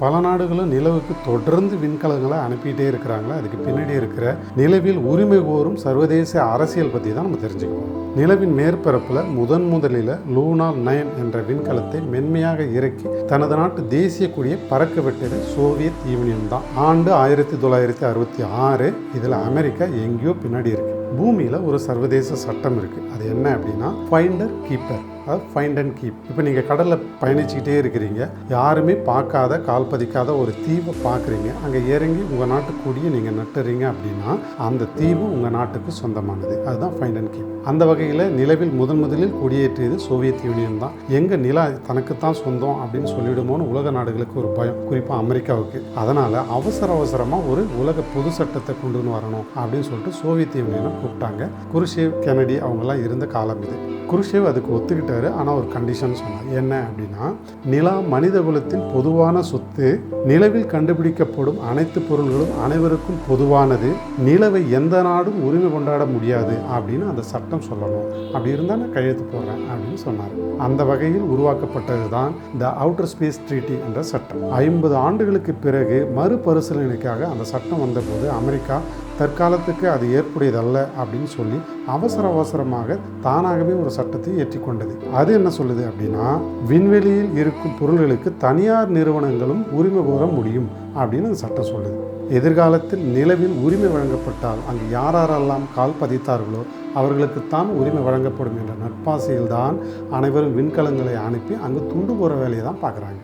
பல நாடுகளும் நிலவுக்கு தொடர்ந்து விண்கலங்களை அனுப்பிட்டே இருக்கிறாங்களா? அதுக்கு பின்னாடி இருக்கிற நிலவில் உரிமை கோரும் சர்வதேச அரசியல் பற்றி தான் நம்ம தெரிஞ்சுக்குவோம். நிலவின் மேற்பரப்பில் முதன் முதலில் லூனா நயன் என்ற விண்கலத்தை மென்மையாக இறக்கி தனது நாட்டு தேசிய கொடியை பறக்க விட்டது சோவியத் யூனியன் தான். ஆண்டு ஆயிரத்தி தொள்ளாயிரத்தி அறுபத்தி ஆறு இதில் அமெரிக்கா எங்கேயோ பின்னாடி இருக்கு. பூமியில் ஒரு சர்வதேச சட்டம் இருக்குது அது என்ன அப்படின்னா ஃபைண்டர் கீப்பர் அதாவது ஃபைண்ட் அண்ட் கீப் இப்போ நீங்கள் கடலில் பயணிச்சுக்கிட்டே இருக்கிறீங்க. யாருமே பார்க்காத கால் பதிக்காத ஒரு தீவை பார்க்குறீங்க. அங்கே இறங்கி உங்கள் நாட்டு கொடியை நீங்கள் நட்டுறீங்க அப்படின்னா அந்த தீவு உங்கள் நாட்டுக்கு சொந்தமானது. அதுதான் ஃபைண்ட் அண்ட் கீப் அந்த வகையில் நிலவில் முதன் முதலில் குடியேற்றியது சோவியத் யூனியன் தான். எங்கள் நிலா தனக்குத்தான் சொந்தம் அப்படின்னு சொல்லிடுமோன்னு உலக நாடுகளுக்கு ஒரு பயம். குறிப்பாக அமெரிக்காவுக்கு. அதனால் அவசர அவசரமாக ஒரு உலக பொது சட்டத்தை கொண்டு வந்து வரணும் அப்படின்னு சொல்லிட்டு சோவியத் யூனியனை கூப்பிட்டாங்க. குருஷேவ் கெனடி அவங்கெல்லாம் இருந்த காலம் இது. குருஷேவ் அதுக்கு ஒத்துக்கிட்டாரு. ஆனால் ஒரு கண்டிஷன் சொன்னார். என்ன அப்படின்னா நிலா மனித குலத்தின் பொதுவான சொத்து நிலவில் கண்டுபிடிக்கப்படும் அனைத்து பொருள்களும் அனைவருக்கும் பொதுவானது நிலவை எந்த நாடும் உரிமை கொண்டாட முடியாது அப்படின்னு அந்த சட்டம் சொல்லணும். அப்படி இருந்தால் நான் கையெழுத்து போடுறேன் அப்படின்னு சொன்னார். அந்த வகையில் உருவாக்கப்பட்டது தான் த அவுட்டர் ஸ்பேஸ் ட்ரீட்டி என்ற சட்டம். ஐம்பது ஆண்டுகளுக்கு பிறகு மறுபரிசீலனைக்காக அந்த சட்டம் வந்தபோது அமெரிக்கா தற்காலத்துக்கு அது ஏற்புடையதல்ல அப்படின்னு சொல்லி அவசர அவசரமாக தானாகவே ஒரு சட்டத்தை ஏற்றிக்கொண்டது. அது என்ன சொல்லுது அப்படின்னா விண்வெளியில் இருக்கும் பொருள்களுக்கு தனியார் நிறுவனங்களும் உரிமை கோர முடியும் அப்படின்னு அந்த சட்டம் சொல்லுது. எதிர்காலத்தில் நிலவில் உரிமை வழங்கப்பட்டால் அங்கு யாரெல்லாம் கால் பதித்தார்களோ அவர்களுக்குத்தான் உரிமை வழங்கப்படும் என்ற நட்பாசையில்தான் அனைவரும் விண்கலங்களை அனுப்பி அங்கு துண்டு போகிற வேலையை தான் பார்க்குறாங்க.